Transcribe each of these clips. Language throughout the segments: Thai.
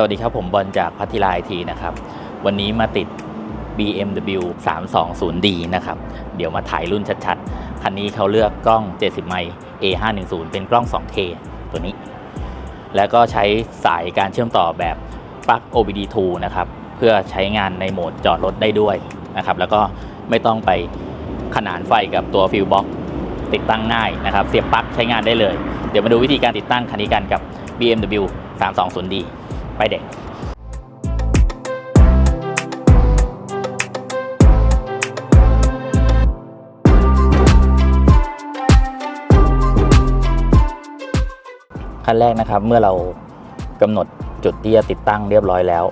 สวัสดีครับผมบอลจากพัทิลาไอทีนะครับ วันนี้มาติด BMW 320D นะครับ เดี๋ยวมาถ่ายรุ่นชัดๆ คันนี้เขาเลือกกล้อง 70 ไมล์ A510 เป็นกล้อง 2K ตัวนี้ แล้วก็ใช้สายการเชื่อมต่อแบบปลั๊ก OBD2 นะครับ เพื่อใช้งานในโหมดจอดรถได้ด้วยนะครับ แล้วก็ไม่ต้องไปขนานไฟกับตัวฟิวบ็อกติดตั้งง่ายนะครับ เสียบปลั๊กใช้งานได้เลย เดี๋ยวมาดูวิธีการติดตั้งคันนี้กันกับ BMW 320D ไปเด็กขั้นแรกนะครับเมื่อเรากำหนดจุดที่จะติดตั้งเรียบร้อยแล้ว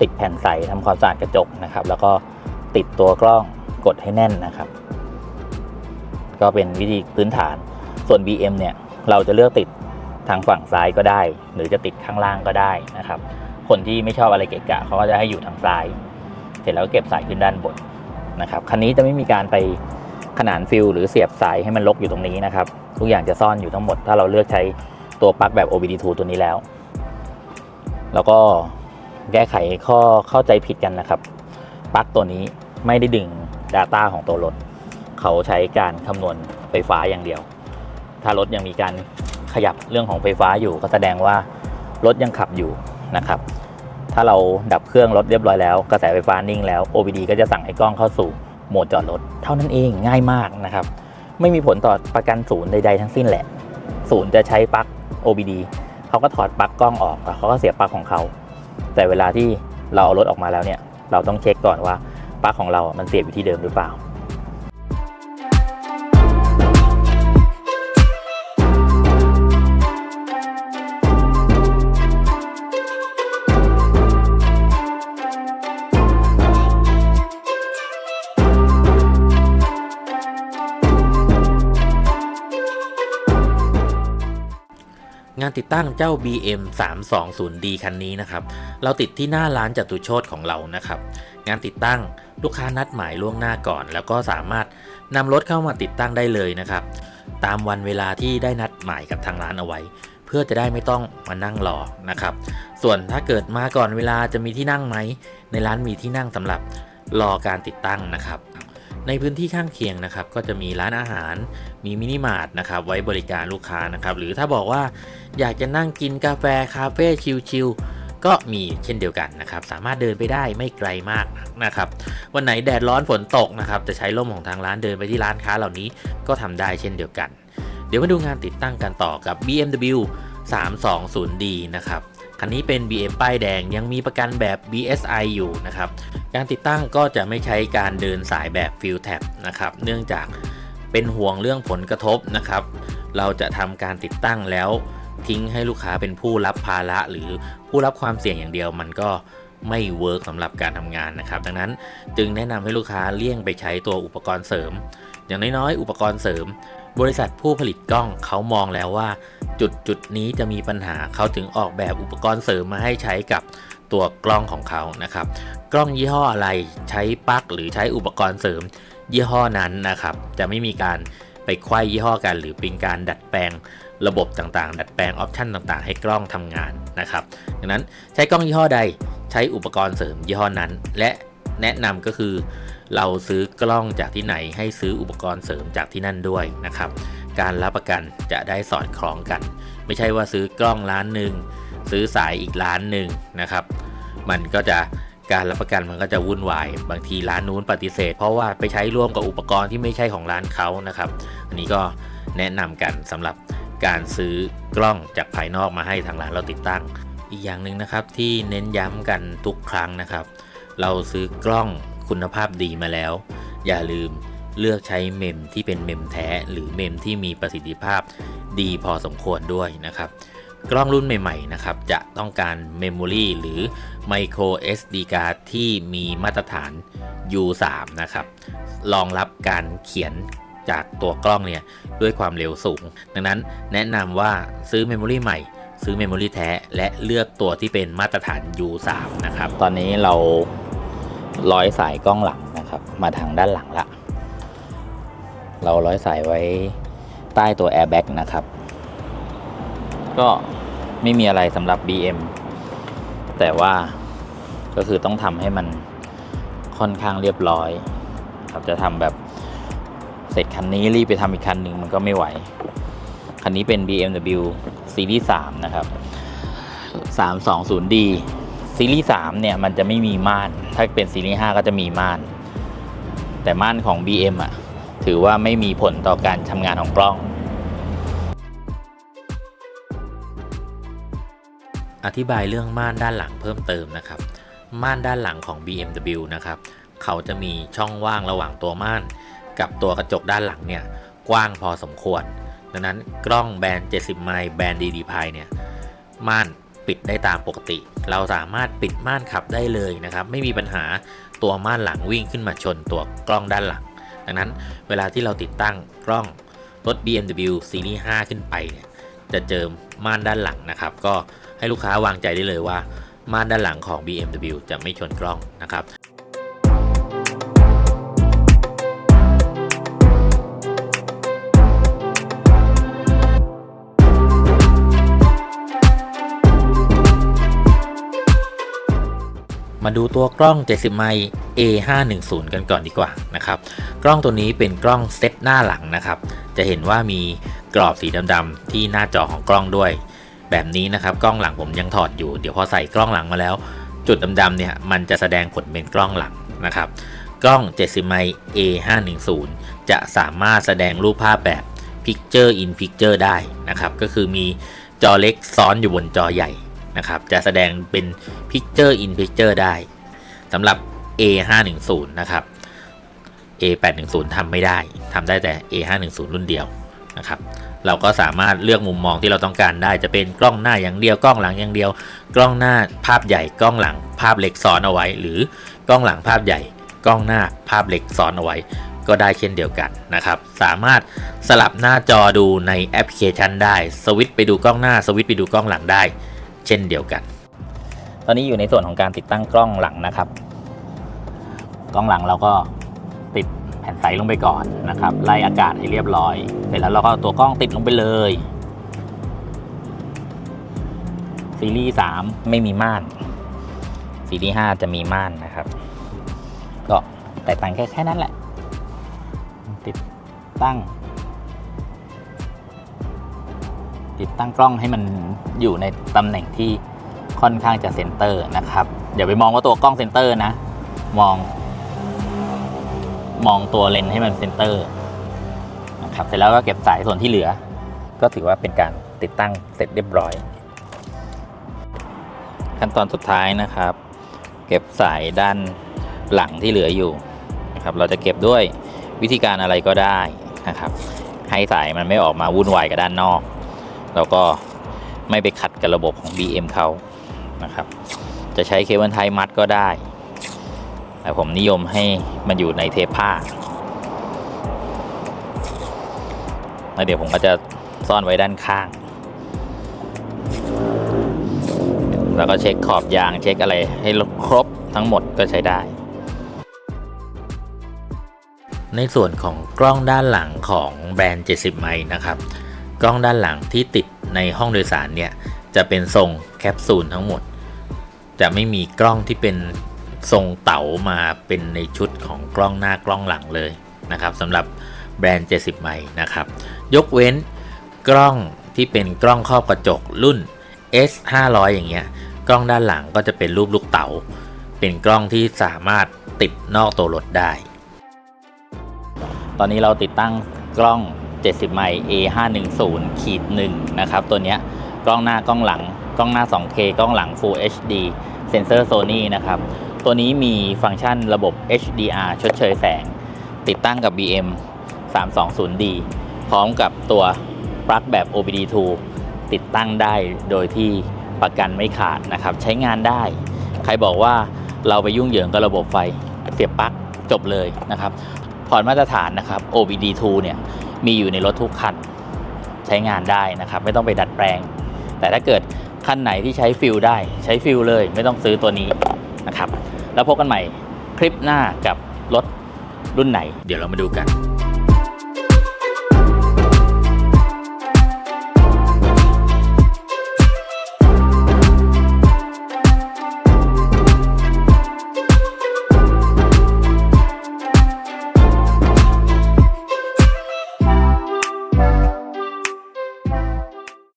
ติดแผ่นใสทำความสะอาดกระจกนะครับ แล้วก็ติดตัวกล้องกดให้แน่นนะครับ ก็เป็นวิธีพื้นฐานส่วน BM เนี่ย เราจะเลือกติด ทางฝั่งซ้ายก็ได้ หรือจะติดข้างล่างก็ได้นะครับ คนที่ไม่ชอบอะไรเกะกะเขาก็จะให้อยู่ทางซ้าย เสร็จแล้วก็เก็บสายขึ้นด้านบนนะครับคันนี้จะไม่มีการไปขนานฟิลหรือเสียบสายให้มันลกอยู่ตรงนี้นะครับทุกอย่างจะซ่อนอยู่ทั้งหมด ถ้าเราเลือกใช้ตัวปลั๊กแบบ OBD2 ตัวนี้แล้ว แล้วก็แก้ไขข้อเข้าใจผิดกันนะครับปลั๊กตัวนี้ไม่ได้ดึง Data ของตัวรถ เขาใช้การคำนวณไฟฟ้าอย่างเดียว ถ้ารถยังมีการ ขยับเรื่องของไฟฟ้าอยู่ ก็แสดงว่ารถยังขับอยู่นะครับ ถ้าเราดับเครื่องรถเรียบร้อยแล้ว กระแสไฟฟ้านิ่งแล้ว OBD ก็จะสั่งให้กล้องเข้าสู่โหมดจอดรถ เท่านั้นเองง่ายมากนะครับ ไม่มีผลต่อประกันศูนย์ใดๆทั้งสิ้นแหละ ศูนย์จะใช้ปลั๊ก OBD เขาก็ถอดปลั๊กกล้องออกแล้วเขาก็เสียบปลั๊กของเขา แต่เวลาที่เราเอารถออกมาแล้วเนี่ย เราต้องเช็คก่อนว่าปลั๊กของเรา มันเสียบอยู่ที่เดิมหรือเปล่า ติดตั้งเจ้า BM 320D คันนี้นะครับ เราติดที่หน้าร้านจตุโชตของเรานะครับ งานติดตั้งลูกค้านัดหมายล่วงหน้าก่อน แล้วก็สามารถนำรถเข้ามาติดตั้งได้เลยนะครับ ตามวันเวลาที่ได้นัดหมายกับทางร้านเอาไว้ เพื่อจะได้ไม่ต้องมานั่งรอนะครับ ส่วนถ้าเกิดมาก่อนเวลาจะมีที่นั่งไหม ในร้านมีที่นั่งสำหรับรอการติดตั้งนะครับ ในพื้นที่ข้างเคียงนะครับก็จะมีร้านอาหารมีมินิมาร์ทนะครับไว้บริการลูกค้านะครับหรือถ้าบอกว่าอยากจะนั่งกินกาแฟคาเฟ่ชิลๆก็มีเช่นเดียวกันนะครับสามารถเดินไปได้ไม่ไกลมากนะครับวันไหนแดดร้อนฝนตกนะครับจะใช้ร่มของทางร้านเดินไปที่ร้านค้าเหล่านี้ก็ทำได้เช่นเดียวกัน เดี๋ยวมาดูงานติดตั้งกันต่อกับ BMW 320D นะครับ คันนี้เป็น BM ป้ายแดงยังมีประกันแบบ BSI อยู่นะครับ การติดตั้งก็จะไม่ใช้การเดินสายแบบฟิลแท็บนะครับ เนื่องจากเป็นห่วงเรื่องผลกระทบนะครับ เราจะทำการติดตั้งแล้วทิ้งให้ลูกค้าเป็นผู้รับภาระหรือผู้รับความเสี่ยงอย่างเดียวมันก็ไม่เวิร์กสำหรับการทำงานนะครับ ดังนั้นจึงแนะนำให้ลูกค้าเลี่ยงไปใช้ตัวอุปกรณ์เสริม อย่างน้อยๆ อุปกรณ์เสริม บริษัทผู้ผลิตกล้องเขามองแล้วว่า จุดจุดนี้จะมีปัญหาเขาถึงออกแบบอุปกรณ์เสริมมาให้ใช้กับตัวกล้องของเขานะครับ กล้องยี่ห้ออะไรใช้ปลั๊กหรือใช้อุปกรณ์เสริมยี่ห้อนั้นนะครับ จะไม่มีการไปไขว้ยี่ห้อกันหรือเป็นการดัดแปลงระบบต่างๆ ดัดแปลงออปชันต่างๆ ให้กล้องทำงานนะครับดังนั้นใช้กล้องยี่ห้อใดใช้อุปกรณ์เสริมยี่ห้อนั้น และแนะนำก็คือ เราซื้อกล้องจากที่ไหนให้ซื้ออุปกรณ์เสริมจากที่นั่นด้วยนะครับ การรับประกันจะได้สอดคล้องกัน ไม่ใช่ว่าซื้อกล้องร้านหนึ่งซื้อสายอีกร้านหนึ่งนะครับ มันก็จะการรับประกันมันก็จะวุ่นวาย บางทีร้านนู้นปฏิเสธ เพราะว่าไปใช้ร่วมกับอุปกรณ์ที่ไม่ใช่ของร้านเขานะครับ อันนี้ก็แนะนำกันสำหรับการซื้อกล้องจากภายนอกมาให้ทางร้านเราติดตั้ง อีกอย่างหนึ่งนะครับที่เน้นย้ำกันทุกครั้งนะครับ เราซื้อกล้อง คุณภาพดีมาแล้ว อย่าลืมเลือกใช้เมมที่เป็นเมมแท้หรือเมมที่มีประสิทธิภาพดีพอสมควรด้วยนะครับ กล้องรุ่นใหม่ๆนะครับจะต้องการเมมโมรีหรือ Micro SD card ที่มีมาตรฐาน U3 นะครับรองรับการเขียนจากตัวกล้องเนี่ยด้วยความเร็วสูง ดังนั้นแนะนำว่าซื้อเมมโมรีใหม่ ซื้อเมมโมรีแท้ และเลือกตัวที่เป็นมาตรฐาน U3 นะครับ ตอนนี้เรา ร้อยสายกล้องหลังนะครับ มาทางด้านหลังละ เราร้อยสายไว้ใต้ตัวแอร์แบ็กนะครับ ก็ไม่มีอะไรสำหรับ BM แต่ว่าก็คือต้องทำให้มันค่อนข้างเรียบร้อยครับจะทำแบบเสร็จคันนี้รีบไปทำอีกคันหนึ่งมันก็ไม่ไหว คันนี้เป็น BMW ซีรีส์3นะครับ 320D ซีรีส์3เนี่ยมันจะไม่มีม่าน ถ้าเป็นซีรีส์5ก็จะมีม่าน แต่ม่านของ BM อะถือว่าไม่มีผลต่อการทำงานของกล้อง อธิบายเรื่องม่านด้านหลังเพิ่มเติมนะครับ ม่านด้านหลังของ BMW นะครับ เขาจะมีช่องว่างระหว่างตัวม่าน กับตัวกระจกด้านหลังเนี่ยกว้างพอสมควร ดังนั้นกล้องแบรนด์ 70 ไมล์แบรนด์ DD p i เนี่ยม่าน ปิดได้ตามปกติ เราสามารถปิดม่านขับได้เลยนะครับ ไม่มีปัญหาตัวม่านหลังวิ่งขึ้นมาชนตัวกล้องด้านหลัง ดังนั้นเวลาที่เราติดตั้งกล้องรถ BMW ซีรีส์5ขึ้นไปเนี่ยจะเจอม่านด้านหลังนะครับ ก็ให้ลูกค้าวางใจได้เลยว่าม่านด้านหลังของ BMW จะไม่ชนกล้องนะครับ มาดูตัวกล้อง 70 ไมล์ A510 กันก่อนดีกว่านะครับ กล้องตัวนี้เป็นกล้องเซตหน้าหลังนะครับ จะเห็นว่ามีกรอบสีดำๆที่หน้าจอของกล้องด้วย แบบนี้นะครับกล้องหลังผมยังถอดอยู่ เดี๋ยวพอใส่กล้องหลังมาแล้ว จุดดำๆเนี่ยมันจะแสดงผลเป็นกล้องหลังนะครับ กล้อง 70 ไมล์ A510 จะสามารถแสดงรูปภาพแบบ Picture in Picture ได้นะครับ ก็คือมีจอเล็กซ้อนอยู่บนจอใหญ่ นะครับ จะแสดงเป็น Picture in Picture ได้สำหรับ A510 นะครับ A810 ทำไม่ได้ทำได้แต่ A510 รุ่นเดียวนะครับ เราก็สามารถเลือกมุมมองที่เราต้องการได้จะเป็นกล้องหน้าอย่างเดียวกล้องหลังอย่างเดียว กล้องหน้าภาพใหญ่กล้องหลังภาพเล็กซ้อนเอาไว้ หรือกล้องหลังภาพใหญ่ กล้องหน้าภาพเล็กซ้อนเอาไว้ ก็ได้เช่นเดียวกันนะครับ สามารถสลับหน้าจอดูในแอปพลิเคชันได้สวิตช์ไปดูกล้องหน้าสวิตช์ไปดูกล้องหลังได้ เช่นเดียวกัน ตอนนี้อยู่ในส่วนของการติดตั้งกล้องหลังนะครับ กล้องหลังเราก็ติดแผ่นใสลงไปก่อนนะครับ ไล่อากาศให้เรียบร้อย เสร็จแล้วเราก็ตัวกล้องติดลงไปเลยซีรีส์3ไม่มีม่านซีรีส์5จะมีม่านนะครับ ก็แตกต่างแค่แค่นั้นแหละ ติดตั้ง ติดตั้งกล้องให้มันอยู่ในตำแหน่งที่ค่อนข้างจะเซนเตอร์นะครับอย่าไปมองว่าตัวกล้องเซนเตอร์นะ มอง มองตัวเลนให้มันเซนเตอร์นะครับเสร็จแล้วก็เก็บสายส่วนที่เหลือ ก็ถือว่าเป็นการติดตั้งเสร็จเรียบร้อย ขั้นตอนสุดท้ายนะครับ เก็บสายด้านหลังที่เหลืออยู่นะครับเราจะเก็บด้วยวิธีการอะไรก็ได้นะครับให้สายมันไม่ออกมาวุ่นวายกับด้านนอก แล้วก็ไม่ไปขัดกับระบบของ BM เขานะครับ จะใช้เคเบิลไทยมัดก็ได้ แต่ผมนิยมให้มันอยู่ในเทปผ้าแล้วเดี๋ยวผมก็จะซ่อนไว้ด้านข้าง แล้วก็เช็คขอบยางเช็คอะไรให้ครบทั้งหมดก็ใช้ได้ ในส่วนของกล้องด้านหลังของแบรนด์ 70 ไมล์นะครับ กล้องด้านหลังที่ติดในห้องโดยสารเนี่ยจะเป็นทรงแคปซูลทั้งหมด จะไม่มีกล้องที่เป็นทรงเต๋ามาเป็นในชุดของกล้องหน้ากล้องหลังเลยนะครับสำหรับแบรนด์ 70 ไมล์นะครับ ยกเว้นกล้องที่เป็นกล้องครอบกระจกรุ่น S 5 0 0อย่างเงี้ย กล้องด้านหลังก็จะเป็นรูปลูกเต๋า เป็นกล้องที่สามารถติดนอกตัวรถได้ ตอนนี้เราติดตั้งกล้อง 70 ไมล์ A510 ขีด1นะครับ ตัวเนี้ยกล้องหน้ากล้องหลัง กล้องหน้า 2K กล้องหลัง Full HD เซนเซอร์ Sony นะครับ ตัวนี้มีฟังก์ชันระบบ HDR ชดเชยแสง ติดตั้งกับ BM 320D พร้อมกับตัวปลั๊กแบบ OBD2 ติดตั้งได้โดยที่ประกันไม่ขาดนะครับ ใช้งานได้ ใครบอกว่าเราไปยุ่งเหยิงกับระบบไฟเสียบปลั๊กจบเลยนะครับ พอร์ตมาตรฐานนะครับ OBD2 เนี่ย มีอยู่ในรถทุกคันใช้งานได้นะครับ ไม่ต้องไปดัดแปลง แต่ถ้าเกิดคันไหนที่ใช้ฟิลได้ใช้ฟิลเลย ไม่ต้องซื้อตัวนี้นะครับ แล้วพบกันใหม่คลิปหน้ากับรถรุ่นไหน เดี๋ยวเรามาดูกัน